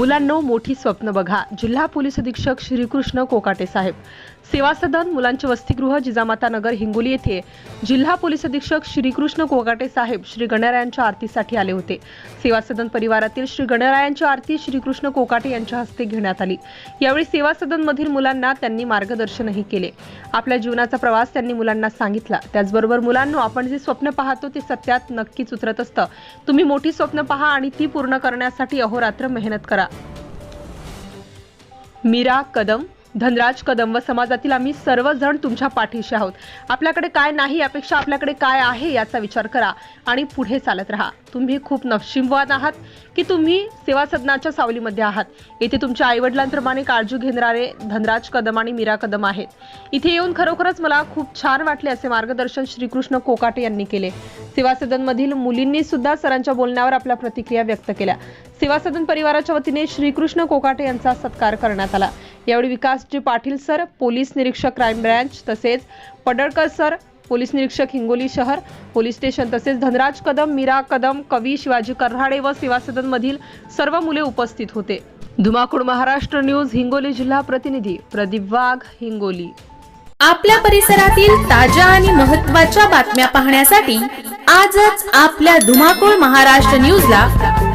मुलांनो मोठी स्वप्न बघा. जिल्हा पोलीस अधीक्षक श्रीकृष्ण कोकाटे साहेब. सेवा सदन मुलांचे वसतिगृह जिजामाता नगर हिंगोली येथे जिल्हा पोलीस अधीक्षक श्रीकृष्ण कोकाटे साहेब श्री गणरायांच्या आरतीसाठी आले होते. सेवा सदन परिवारातील श्री गणरायांची आरती श्रीकृष्ण कोकाटे यांच्या हस्ते घेण्यात आली. यावेळी सेवा सदन मधील मुलांना त्यांनी मार्गदर्शनही केले. आपल्या जीवनाचा प्रवास त्यांनी मुलांना सांगितला. त्याचबरोबर मुलांनो आपण जे स्वप्न पाहतो ते सत्यात नक्कीच उतरत असतं. तुम्ही मोठी स्वप्न पहा आणि ती पूर्ण करण्यासाठी अहोरात्र मेहनत करा. मीरा कदम धनराज कदम व समाजातील आम्ही सर्वजण तुमच्या पाठीशी आहोत. आपल्याकडे काय नाही यापेक्षा आपल्याकडे काय आहे याचा विचार करा आणि पुढे चालत राहा. तुम्ही खूप नशिबवान आहात की तुम्ही सेवा सदनाच्या सावलीमध्ये आहात. येथे तुमच्या आईवडिलांप्रमाणे काळजी घेणारे धनराज कदम आणि मीरा कदम आहेत. इथे येऊन खरोखरच मला खूप छान वाटले असे मार्गदर्शन श्रीकृष्ण कोकाटे यांनी केले. सेवा सदनमधील मुलींनी सुद्धा सरांच्या बोलण्यावर आपल्या प्रतिक्रिया व्यक्त केल्या. सेवा सदन परिवाराच्या वतीने श्रीकृष्ण कोकाटे यांचा सत्कार करण्यात आला. यावेळी विकासजी पाटील सर पोलीस निरीक्षक क्राईम ब्रँच तसेच पडळकर सर पोलीस निरीक्षक हिंगोली शहर पोलीस स्टेशन तसेच धनराज कदम मीरा कदम कवी शिवाजी कर्हाडे व सेवा सदन मधील सर्व मुले उपस्थित होते. धुमाकूळ महाराष्ट्र न्यूज हिंगोली जिल्हा प्रतिनिधी प्रदीप वाघ हिंगोली. आपल्या परिसरातील ताज्या आणि महत्त्वाच्या बातम्या पाहण्यासाठी आजच आपल्या धुमाकूळ महाराष्ट्र न्यूजला